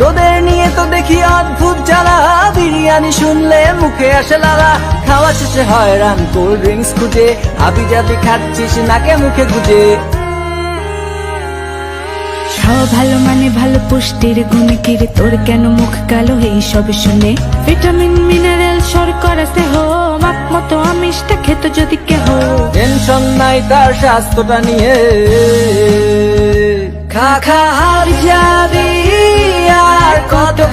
তোদের নিয়ে তো দেখি অদ্ভুত জ্বালা। বিরিয়ানি শুনলে মুখে আসে লালা। খাওয়া শেষে হয় রান কোল্ড ড্রিঙ্কস খুঁজে। হাবি জাবি খাচ্ছিস নাকে মুখে গুজে। খাওয়া ভালো মানে ভালো পুষ্টির গুণে কিরে? তোর কেন মুখ কালো? এই সব শুনে ভিটামিন মিনারেল শর্করা দেহ মাপ মতো আমিষটা খেত যদি কেহ। টেনশন নাই তার স্বাস্থ্যটা নিয়ে। খা খা হার যাবি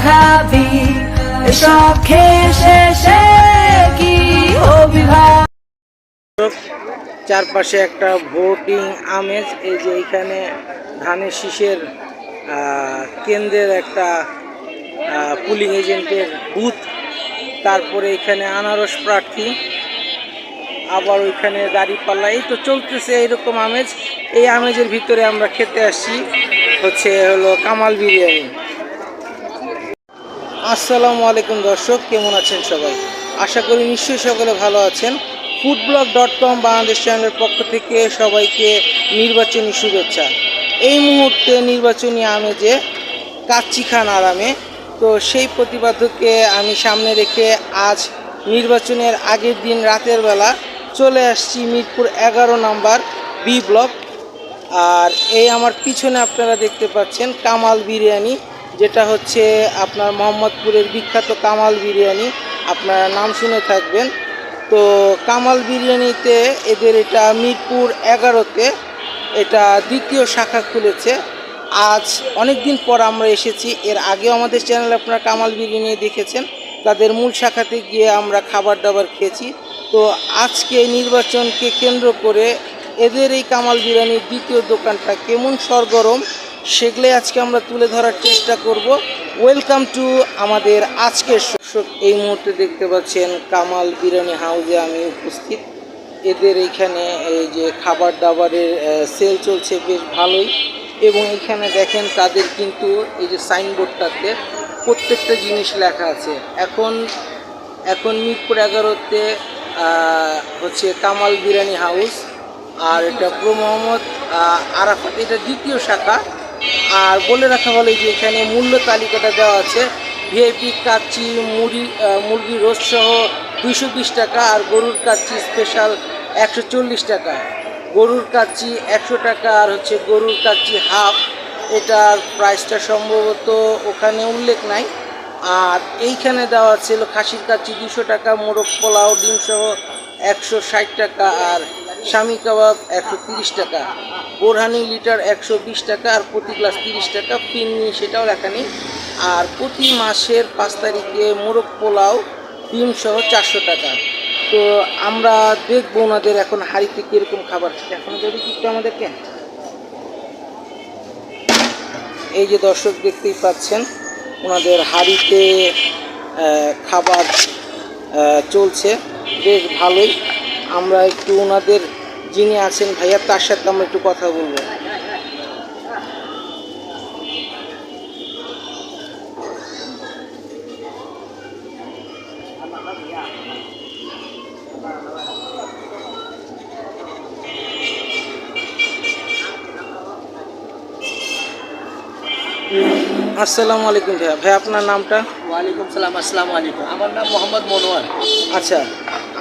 খাবি খেয়ে কি চারপাশে একটা ভোটিং আমেজ, এই যে এখানে ধানের শীষের কেন্দ্রের একটা পুলিং এজেন্টের বুথ, তারপরে এখানে আনারস প্রার্থী, আবার ওইখানে দাঁড়িপাল্লা, এই তো চলতেছে এইরকম আমেজ। এই আমেজের ভিতরে আমরা খেতে আসছি, হচ্ছে হলো কামাল বিরিয়ানি। আসসালামু আলাইকুম দর্শক, কেমন আছেন সবাই? আশা করি নিশ্চয়ই সকলে ভালো আছেন। Food blog dot com Bangladesh চ্যানেলের পক্ষ থেকে সবাইকে নির্বাচনী শুভেচ্ছা। এই মুহূর্তে নির্বাচনী আমেজে কাচ্চি খান আরামে। তো সেই প্রতিবাদকে আমি সামনে রেখে আজ নির্বাচনের আগের দিন রাতের বেলা চলে আসছি মিরপুর এগারো নাম্বার বি ব্লক। আর এই আমার পিছনে আপনারা দেখতে পাচ্ছেন কামাল বিরিয়ানি। যেটা হচ্ছে আপনার মোহাম্মদপুরের বিখ্যাত কামাল বিরিয়ানি। আপনারা নাম শুনে থাকবেন। তো কামাল বিরিয়ানিতে এদের এটা মিরপুর এগারোতে এটা দ্বিতীয় শাখা খুলেছে। আজ অনেক দিন পর আমরা এসেছি। এর আগেও আমাদের চ্যানেল আপনারা কামাল বিরিয়ানি দেখেছেন। তাদের মূল শাখাতে গিয়ে আমরা খাবার দাবার খেয়েছি। তো আজকে নির্বাচনকে কেন্দ্র করে এদের এই কামাল বিরিয়ানির দ্বিতীয় দোকানটা কেমন সরগরম সেগুলোই আজকে আমরা তুলে ধরার চেষ্টা করব। ওয়েলকাম টু আমাদের আজকের দর্শক, এই মুহূর্তে দেখতে পাচ্ছেন কামাল বিরিয়ানি হাউসে আমি উপস্থিত। এদের এইখানে এই যে খাবার দাবারের সেল চলছে বেশ ভালোই। এবং এখানে দেখেন তাদের কিন্তু এই যে সাইনবোর্ডটাতে প্রত্যেকটা জিনিস লেখা আছে। এখন এখন মিরপুর এগারোতে হচ্ছে কামাল বিরিয়ানি হাউস আর এটা প্রো মোহাম্মদ আরাফাত। এটা দ্বিতীয় শাখা। আর বলে রাখা ভালো যে এখানে মূল্য তালিকাটা দেওয়া আছে। ভিআইপি কাচ্চি, মুড়ি মুরগি রোস্ট সহ দুইশো বিশ টাকা আর গরুর কাচ্চি স্পেশাল একশো চল্লিশ টাকা। গরুর কাচ্চি একশো টাকা আর হচ্ছে গরুর কাচ্চি হাফ এটার প্রাইসটা সম্ভবত ওখানে উল্লেখ নাই। আর এইখানে দেওয়া ছিল খাসির কাচ্চি দুশো টাকা, মোরগ পোলাও, ডিম সহ একশো ষাট টাকা আর স্বামী কাবাব একশো তিরিশ টাকা, বোরহানি লিটার একশো বিশ টাকা আর প্রতি গ্লাস তিরিশ টাকা। পিন্নি সেটাও লেখা নেই। আর প্রতি মাসের পাঁচ তারিখে মোরগ পোলাও, ডিম সহ চারশো টাকা। তো আমরা দেখব ওনাদের এখন হাড়িতে কীরকম খাবার এখন যদি কি একটু আমাদেরকে? এই যে দর্শক দেখতেই পাচ্ছেন, ওনাদের হাড়িতে খাবার চলছে। বেশ ভালোই। আমরা একটু ওনাদের যিনি আছেন ভাইয়া তার সাথে আমরা একটু কথা বলব। আসসালামু আলাইকুম ভাইয়া। ভাই আপনার নামটা? ওয়ালাইকুম সালাম আসসালামু আলাইকুম। আমার নাম মোহাম্মদ মনোয়ার। আচ্ছা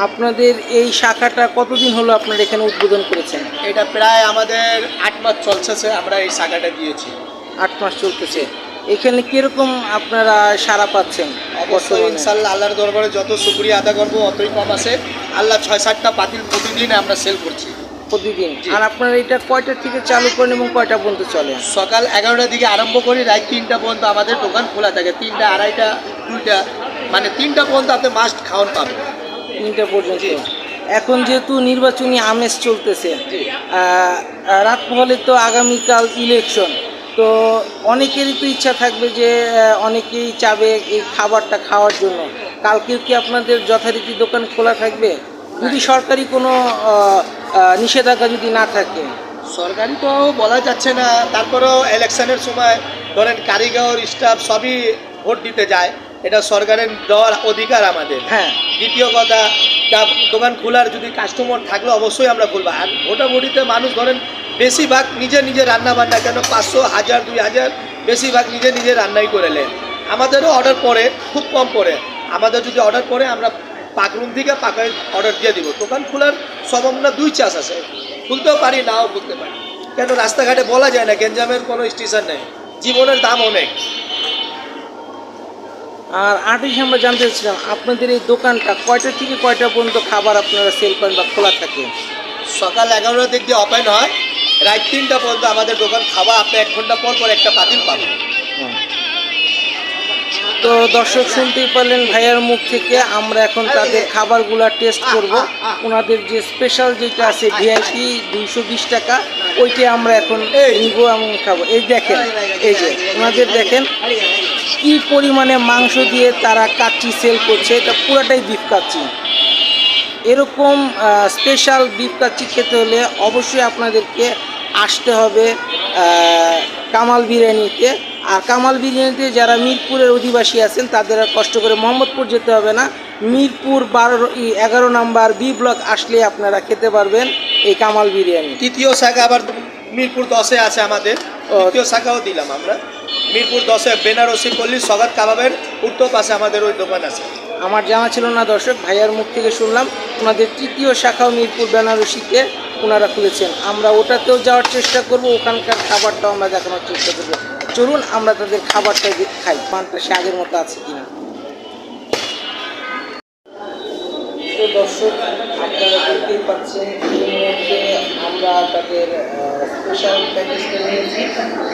আপনাদের এই শাখাটা কতদিন হলো আপনারা এখানে উদ্বোধন করেছেন? এটা প্রায় আমাদের আট মাস চলছে আমরা এই শাখাটা দিয়েছি। আট মাস চলতেছে। এখানে কীরকম আপনারা সারা পাচ্ছেন অবশ্যই ইনশাল্লাহ আল্লাহর দরবারে যত শুক্রিয়া আদা করব অতই কম আছে। আল্লাহ ছয় সাতটা পাতিল প্রতিদিন আমরা সেল করছি। প্রতিদিন? আর আপনারা এটা কয়টা থেকে চালু করেন এবং কয়টা পর্যন্ত চলে? সকাল এগারোটার দিকে আরম্ভ করি রাত তিনটা পর্যন্ত আমাদের দোকান খোলা থাকে। তিনটা আড়াইটা দুইটা মানে তিনটা পর্যন্ত আপনি মাস্ট খাওয়ান পাবেন। তিনটা পর্যন্ত। এখন যেহেতু নির্বাচনী আমেজ চলতেছে। রাত হলে তো আগামীকাল ইলেকশন তো অনেকেরই তো ইচ্ছা থাকবে যে অনেকেই চাবে এই খাবারটা খাওয়ার জন্য। কালকেও কি আপনাদের যথারীতি দোকান খোলা থাকবে? যদি সরকারি কোনো নিষেধাজ্ঞা যদি না থাকে। সরকারি তো বলা যাচ্ছে না। তারপরেও ইলেকশনের সময় ধরেন কারিগর স্টাফ সবই ভোট দিতে যায়। এটা সরকারের দেওয়ার অধিকার আমাদের। হ্যাঁ। দ্বিতীয় কথা দোকান খোলার যদি কাস্টমার থাকলে অবশ্যই আমরা খুলবো। আর ভোটাভুটিতে মানুষ ধরেন বেশিরভাগ নিজে নিজে রান্না বান্না কেন পাঁচশো হাজার দুই হাজার বেশিরভাগ নিজে নিজে রান্নাই করে নেন আমাদেরও অর্ডার পড়ে খুব কম পড়ে। আমাদের যদি অর্ডার পড়ে আমরা পাকরুম থেকে পাকায় অর্ডার দিয়ে দিব। দোকান খোলার সম্ভাবনা দুই চাষ আছে। খুলতেও পারি নাও খুলতে পারি। কেন রাস্তাঘাটে বলা যায় না গেঞ্জামের কোনো স্টেশন নেই। জীবনের দাম অনেক। আর আর্টিস্ট আমরা জানতে চাচ্ছিলাম আপনাদের এই দোকানটা কয়টা থেকে কয়টা পর্যন্ত খাবার আপনারা সেল করেন বা খোলা থাকে? সকাল এগারোটার দিক দিয়ে ওপেন হয় রাত তিনটা পর্যন্ত আমাদের দোকান খাবার আপনি এক ঘণ্টা পর পর একটা পাতিল পাবেন। তো দর্শক শুনতেই পারলেন ভাইয়ার মুখ থেকে আমরা এখন তাদের খাবারগুলা টেস্ট করব। ওনাদের যে স্পেশাল যেটা আছে ভিআইপি দুইশো বিশ টাকা ওইটা আমরা এখন নিব এবং খাব। এই দেখেন এই যে ওনাদের দেখেন কি পরিমাণে মাংস দিয়ে তারা কাচ্চি সেল করছে, এটা পুরাটাই বিফ কাচ্চি। এরকম স্পেশাল বিফ কাচ্চি খেতে হলে অবশ্যই আপনাদেরকে আসতে হবে কামাল বিরিয়ানিতে। আর কামাল বিরিয়ানিতে যারা মিরপুরের অধিবাসী আছেন, তাদের আর কষ্ট করে মোহাম্মদপুর যেতে হবে না। মিরপুর বারো এগারো নাম্বার বি ব্লক আসলে আপনারা খেতে পারবেন এই কামাল বিরিয়ানি। তৃতীয় শাখা আবার মিরপুর দশে আছে আমাদের। ও। তৃতীয় শাখাও দিলাম আমরা। মিরপুর দশে বেনারসি পল্লী সগাত কাবাবের উত্তর পাশে আমাদের ওই দোকান আছে। আমার জানা ছিল না দর্শক ভাইয়ার মুখ থেকে শুনলাম ওনাদের তৃতীয় শাখাও মিরপুর বেনারসিতে ওনারা খুলেছেন। আমরা ওটাতেও যাওয়ার চেষ্টা করব ওখানকার খাবারটাও আমরা দেখানোর চেষ্টা করব। চলুন আমরা তাদের খাবারটা খাই। পানটা সে আগের মতো আছে কিনা। দর্শক আপনারা দেখতেই পাচ্ছেন আমরা তাদের স্পেশাল প্যাকেজটা নিয়েছি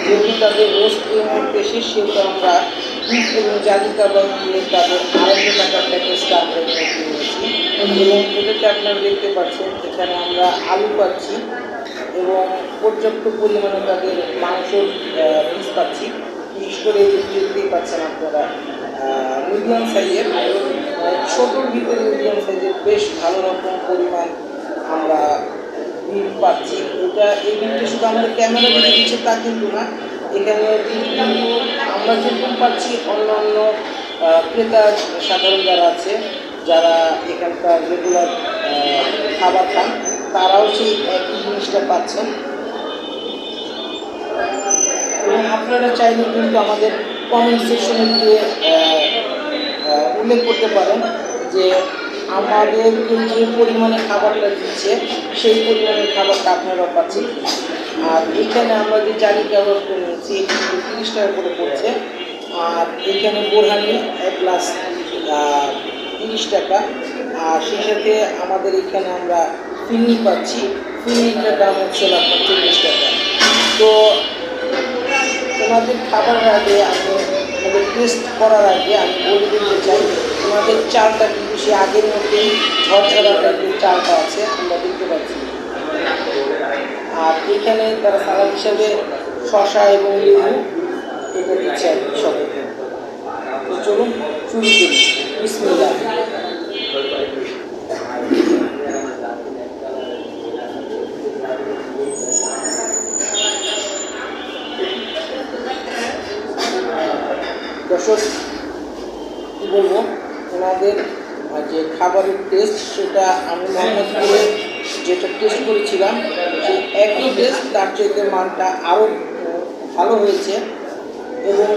যেহেতু তাদের রোস্ট মুহূর্তে শেষ সেহেতু আমরা এবং জালি কাবাব দিয়ে তাদের আড়াইশো টাকার প্যাকেজটা আমরা নিয়েছি এবং এটাতে আপনারা দেখতে পাচ্ছেন, এখানে আমরা আলু পাচ্ছি এবং পর্যাপ্ত পরিমাণে তাদের মাংসর পিস পাচ্ছি। বিশেষ করে দেখতেই পাচ্ছেন আপনারা মিডিয়াম সাইজের ছোটোর ভিতরে মিডিয়াম সাইজের বেশ ভালো রকম পরিমাণ আমরা পাচ্ছি। এই বিলটা শুধু আমাদের ক্যামেরা দেখে দিচ্ছে তা কিন্তু না। এখানে কিন্তু আমরা যেরকম পাচ্ছি অন্যান্য আহ, ক্রেতা সাধারণ যারা আছে যারা এখানকার রেগুলার খাবার খান তারাও সেই একই জিনিসটা পাচ্ছেন। এবং আপনারা চাইলে কিন্তু আমাদের কমেন্ট সেকশনে গিয়ে উল্লেখ করতে পারেন যে আমাদেরকে যে পরিমাণে খাবারটা দিচ্ছে, সেই পরিমাণের খাবারটা আপনারা পাচ্ছেন। আর এখানে আমরা যে নিয়েছি এটি কিন্তু তিরিশ টাকা করে পড়ছে। আর এখানে বোরহানি এক গ্লাস তিরিশ টাকা। আর সেই সাথে আমাদের এখানে আমরা ফিরনি পাচ্ছি। ফিরনিটার দাম হচ্ছে আপনার চল্লিশ টাকা। তো তোমাদের খাবার আগে, আমি টেস্ট করার আগে আমি বলে দিতে চাই তোমাদের চালটা কিন্তু সে আগের মধ্যেই ঝরঝরা টাইপের চালটা আছে, আমরা দেখতে পাচ্ছি। আর এখানে তারা সালাদ হিসাবে শশা এবং লেবু এটা দিচ্ছে আর কি চলুন শুরু করি। বিসমিল্লাহ। দর্শক, কী বলব? ওনাদের যে খাবারের টেস্ট সেটা আমি মোহাম্মদপুরে যেটা টেস্ট করেছিলাম, সেই একই টেস্ট তার চাইতে মানটা আরও ভালো হয়েছে। এবং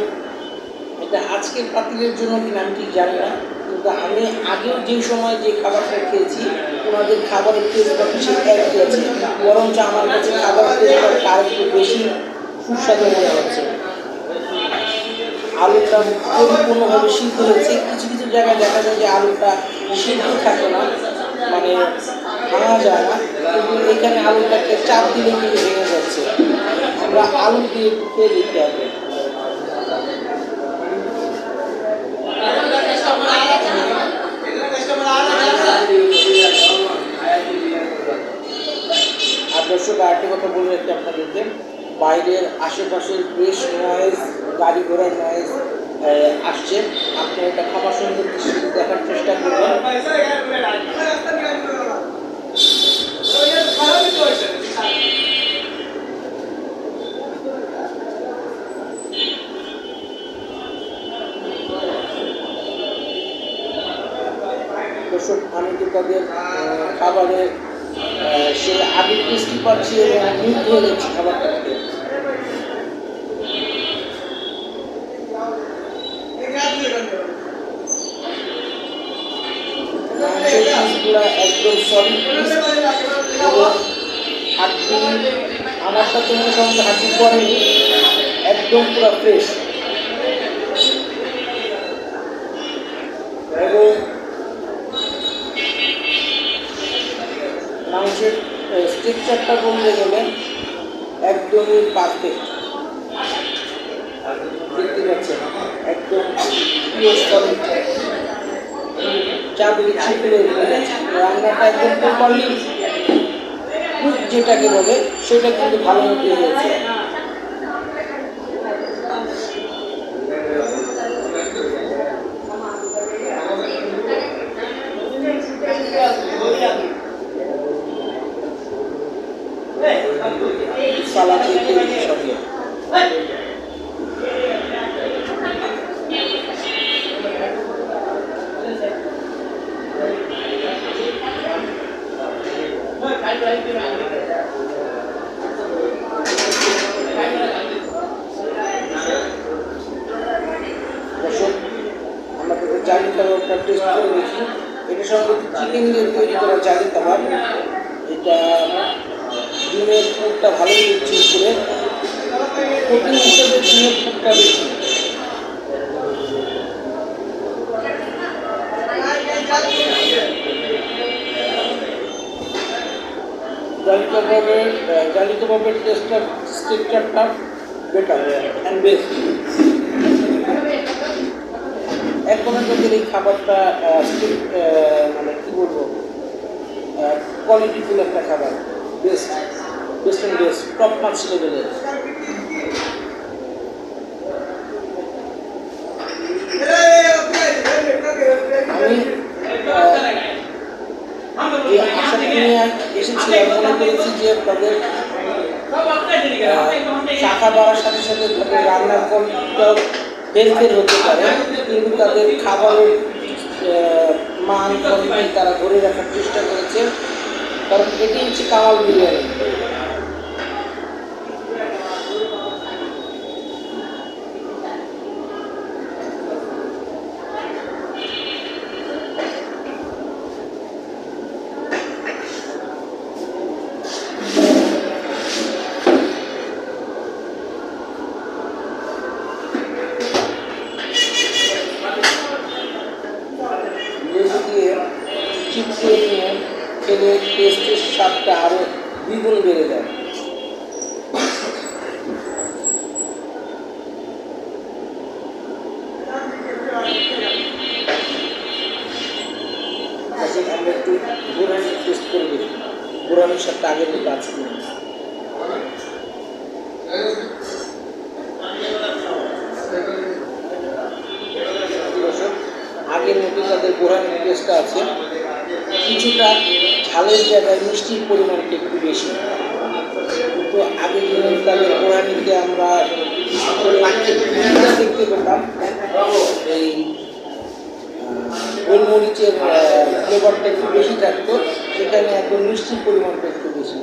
এটা আজকের পাতিলের জন্য কিনা আমি ঠিক জানি না, কিন্তু আমি আগেও যে সময় যে খাবারটা খেয়েছি, ওনাদের খাবারের টেস্টটা সেই একই আছে। বরঞ্চ আমার কাছে খাবারের টেস্টটা তার একটু বেশি সুস্বাদু মনে হচ্ছে আলুটা পরিপূর্ণভাবে সিদ্ধ হয়েছে কিছু কিছু জায়গায় দেখা যায় যে আলুটা সিদ্ধ থাকে না মানে ভাঙা যায় না। কিন্তু এখানে আলুটাকে চাপ দিলে কিন্তু ভেঙে যাচ্ছে। আমরা আলু দিয়ে খেয়ে দিতে হবে। আর দর্শক, আরেকটি কথা বলে রাখি আপনাদেরকে। বাইরের আশেপাশের বেশ নয়েজ গাড়ি ঘোড়ার নয়েজ আসছে। আপনি এটা ক্ষমা সুন্দর দৃষ্টিতে দেখার চেষ্টা করবেন। আমি খাবারে আহ, সে আগে টেস্টি পাচ্ছি এবং যাচ্ছি খাবারটা খেয়ে। মাংসের পিসগুলো একদম সলিড হাড্ডি আমারটা তো মোটামুটি হাড্ডি পরেনি একদম পুরো ফ্রেশ এবং মাংসের স্ট্রাকচারটা বলতে গেলে একদমই পারফেক্ট দেখতে পাচ্ছেন, একদম পিওর সলিড চারদিকে ছিপলে রান্নাটা একদম প্রপারলি যেটাকে বলে সেটা কিন্তু ভালোভাবে পেয়ে হয়েছে সালাদ দিয়ে সঙ্গে দর্শক আমরা কাবাবটা টেস্ট করে এটা সম্ভবত চিকেন তৈরি করা জালি কাবাব এটা ডিমের ফুটটা ভালো দিচ্ছে উপরে। প্রোটিন হিসেবে ডিমের ফুটটা বেশি। জালি কাবাবের টেস্টটা স্ট্রাকচারটা বেটার অ্যান্ড বেস্ট এখন তাদের এই খাবারটা মানে কি বলব কোয়ালিটিফুল একটা খাবার। Best best and best top marks লেভেলের আমি আশা নিয়ে এসেছিলাম যে তাদের শাখা বাড়ার সাথে সাথে তাদের রান্নার কোয়ালিটিটাও হেলথের হতে পারে, কিন্তু তাদের খাবারের মান কোয়ালিটি তারা ধরে রাখার চেষ্টা করেছে, কারণ এটি হচ্ছে কামাল বিরিয়ানি লেবু দিয়ে চিপড়ে নিয়ে খেলে টেস্টের স্বাদটা আরও দ্বিগুণ বেড়ে যায় আচ্ছা, আমরা একটু বোরানি টেস্ট করে দেখি বোরানির সাথে আগের মতো আছে কিনা। দর্শক, মতো তাদের টেস্টটা আছে, কিছুটা ঝালের জায়গায় মিষ্টির পরিমাণটা একটু বেশি। কিন্তু আগে যেমন তাদের বোরানিতে আমরা দেখতে পেতাম, এই গোলমরিচের ফ্লেভারটা একটু বেশি থাকতো, সেখানে একদম মিষ্টির পরিমাণটা একটু বেশি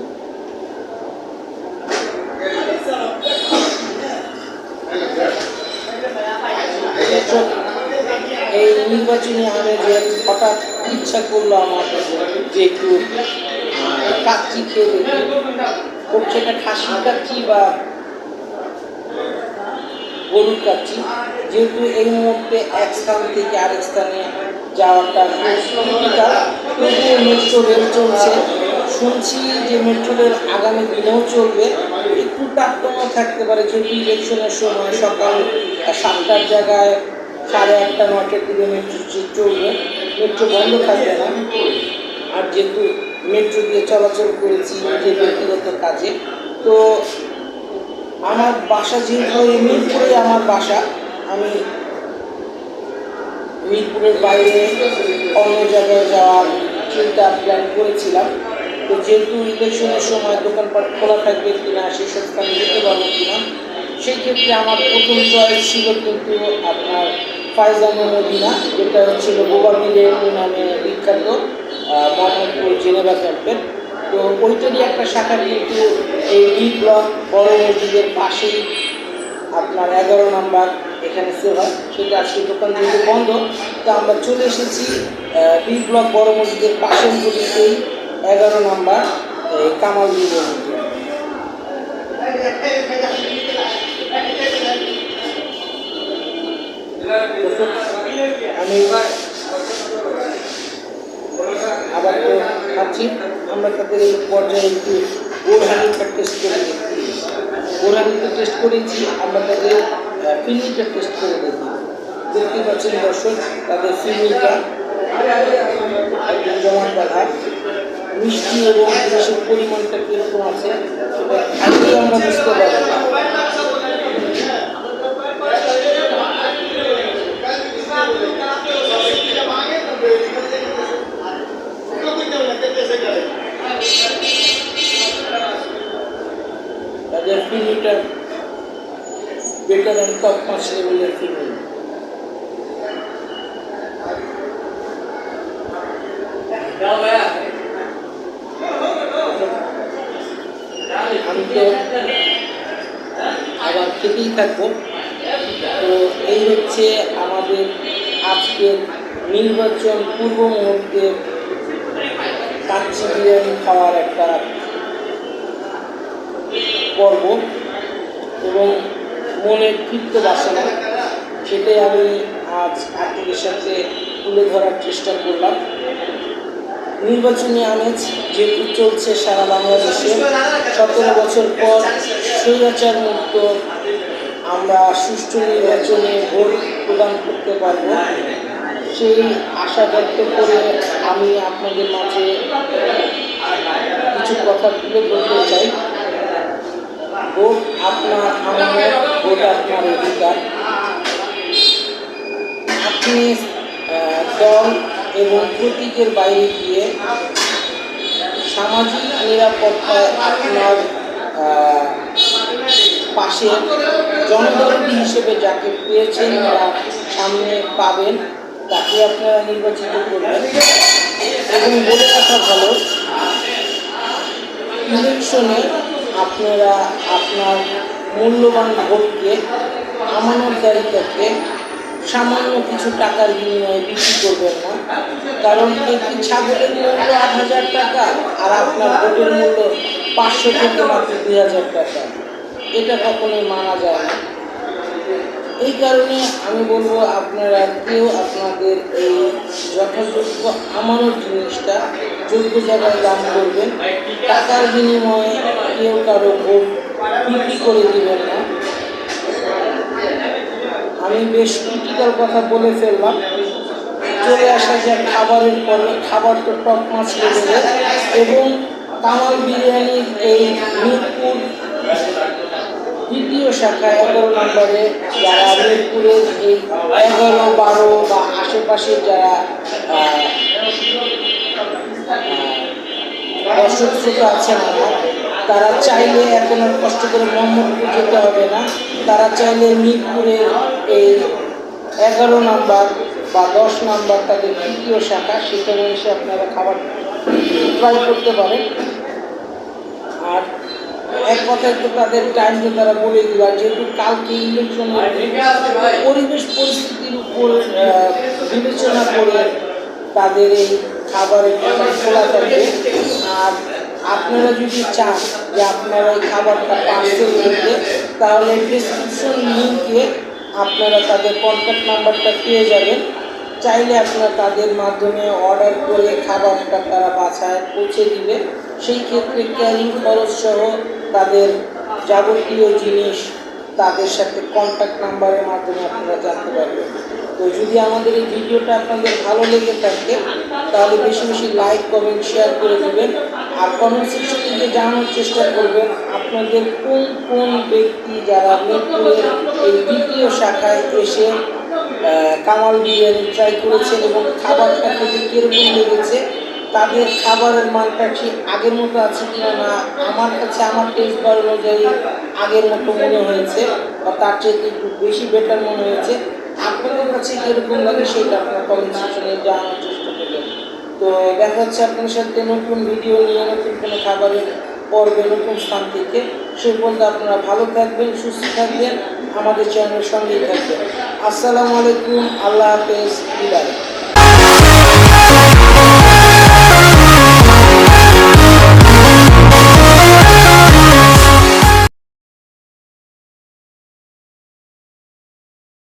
দর্শক, নির্বাচনী আমেজে হঠাৎ ইচ্ছা করল আমার যে একটু কাচ্চি খেয়ে করছে এটা খাসির কাচ্চি বা গরুর কাচ্চি যেহেতু এই মুহূর্তে এক স্থান থেকে আরেক স্থানে যাওয়াটা মেট্রো রেল চলছে। শুনছি যে মেট্রো রেল আগামী দিনেও চলবে। একটু তারতম্য থাকতে পারে, যেহেতু ইলেকশনের সময় সকাল সাতটার জায়গায় সাড়ে আটটা নটার দিকে মেট্রো চলবে। মেট্রো বন্ধ থাকবে না। আর যেহেতু মেট্রো দিয়ে চলাচল করেছি নিজের ব্যক্তিগত কাজে, তো আমার বাসা যেহেতু মিরপুরে আমার বাসা, আমি মিরপুরের বাইরে অন্য জায়গায় যাওয়ার চিন্তা প্ল্যান করেছিলাম। তো যেহেতু ইলেকশনের সময় দোকানপাট খোলা থাকবে কিনা সেসব স্থানে যেতে পারব কিনা, সেই ক্ষেত্রে আমার প্রথম চয়েস ছিল কিন্তু আপনার ফাইজানের মদিনা যেটা হচ্ছিল গোবা মিলের নামে বিখ্যাত মোহাম্মদপুর জেনেভা ক্যাম্পের। তো ওইটারই একটা শাখা কিন্তু এই বি ব্লক বড় মসজিদের পাশেই আপনার এগারো নাম্বার এখানে সেল হয়। সেটা আজকে দোকান যেহেতু বন্ধ, তো আমরা চলে এসেছি বি ব্লক বড় মসজিদের পাশের গলিতেই এগারো নাম্বার কামাল বিলের আমি আবার তো আমরা তাদের এই পর্যায়ে একটু বোরহানিটা টেস্ট করে দেখি বোরহানিটা টেস্ট করেছি আমরা তাদের ফিল্মিটা টেস্ট করে দেখি দেখতে পাচ্ছেন দর্শক তাদের একদম জমাট বাঁধা মিষ্টি এবং জিনিসের পরিমাণটা কীরকম আছে সেটা আমরা বুঝতে পারব তাদের ফিল্মিটা বেটার অ্যান্ড টপ পাঁচ লেভেলের ফিল্মি আমি তো আবার খেতেই থাকব। তো এই হচ্ছে আমাদের আজকের নির্বাচন পূর্ব মুহূর্তে কাচ্চি বিরিয়ানি খাওয়ার একটা পর্ব এবং মনের তৃপ্ত বাসনা, সেটাই আমি আজ আপনাদের সাথে তুলে ধরার চেষ্টা করলাম। নির্বাচনী আমেজ যেহেতু চলছে সারা বাংলাদেশে, সতেরো বছর পর স্বৈরাচার মুক্ত আমরা সুষ্ঠু নির্বাচনে ভোট প্রদান করতে পারব। সেই আশা ব্যক্ত করে আমি আপনাদের মাঝে কিছু কথা তুলে ধরতে চাই। ভোট আপনার আমার ভোট আপনার অধিকার। আপনি দল এবং প্রতীকের বাইরে গিয়ে সামাজিক নিরাপত্তায় আপনার পাশে জনদরদী হিসেবে যাকে পেয়েছেন বা সামনে পাবেন, তাকে আপনারা নির্বাচিত করবেন। এবং বলে রাখা ভালো, ইলেকশনে আপনারা আপনার মূল্যবান ভোটকে আমানতদারিত্বকে সামান্য কিছু টাকার বিনিময়ে বিক্রি করবেন না। কারণ একটি ছাগলের মূল্য আট হাজার টাকা, আর আপনার ভোটের মূল্য পাঁচশো থেকে মাত্র দুই হাজার টাকা। এটা কখনোই মানা যায় না। এই কারণে আমি বলব আপনারা কেউ আপনাদের এই যথাযোগ্য আমানত জিনিসটা যোগ্য জায়গায় দান করবেন। টাকার বিনিময়ে কেউ কারও ভোট বিক্রি করে দিবেন না। আমি বেশ ক্রিটিক্যাল কথা বলে ফেললাম। চলে আসা যায় খাবারের পরে। খাবার তো টপ মাছ এবং কামাল বিরিয়ানির এই মিরপুর দ্বিতীয় শাখা এগারো নম্বরে যারা মিরপুরের এই এগারো বারো বা আশেপাশে যারা দর্শক শ্রোতা আছেন তারা চাইলে এখন আর কষ্ট করে মোহাম্মদপুর যেতে হবে না। তারা চাইলে মিরপুরের এই এগারো নাম্বার বা দশ নাম্বার তাদের তৃতীয় শাখা, সেখানে এসে আপনারা খাবার ট্রাই করতে পারেন। এক কথায় তো তাদের টাইমটা তারা বলে দিল আর যেহেতু কালকে ইলেকশন পরিবেশ পরিস্থিতির উপর বিবেচনা করে তাদের এই খাবারের খোলা থাকবে আর আপনারা যদি চান যে আপনারা এই খাবারটা পার্সেল করতে তাহলে ডিসক্রিপশন লিঙ্কে আপনারা তাদের কন্ট্যাক্ট নাম্বারটা পেয়ে যাবেন। চাইলে আপনারা তাদের মাধ্যমে অর্ডার করে খাবারটা তারা বাসায় পৌঁছে দিবে। সেই ক্ষেত্রে ক্যারিং খরচ সহ তাদের যাবতীয় জিনিস তাদের সাথে কন্ট্যাক্ট নাম্বারের মাধ্যমে আপনারা জানতে পারবেন। তো যদি আমাদের এই ভিডিওটা আপনাদের ভালো লেগে থাকে, তাহলে বেশি বেশি লাইক কমেন্ট শেয়ার করে দেবেন। আর কমেন্ট সেকশনে গিয়ে জানানোর চেষ্টা করবেন, আপনাদের কোন কোন ব্যক্তি যারা মিরপুরের এই দ্বিতীয় শাখায় এসে কামাল বিরিয়ানি ট্রাই করেছেন এবং খাবারটা খেতে কীরকম লেগেছে তাদের খাবারের মানটা ঠিক আগের মতো আছে কিনা না, আমার কাছে আমার টেস্ট বার অনুযায়ী আগের মতো মনে হয়েছে, বা তার চেয়ে একটু বেশি বেটার মনে হয়েছে। আপনাদের কাছে কীরকম লাগে সেটা আপনার কমেন্ট সেকশনে জানানোর চেষ্টা করবেন। তো দেখা যাচ্ছে আপনার সাথে নতুন ভিডিও নিয়ে, নতুন কোনো খাবারের পর্বে, নতুন স্থান থেকে। সে পর্যন্ত আপনারা ভালো থাকবেন, সুস্থ থাকবেন, আমাদের চ্যানেলের সঙ্গেই থাকবেন। আসসালামু আলাইকুম, আল্লাহ হাফেজ, বিদায়।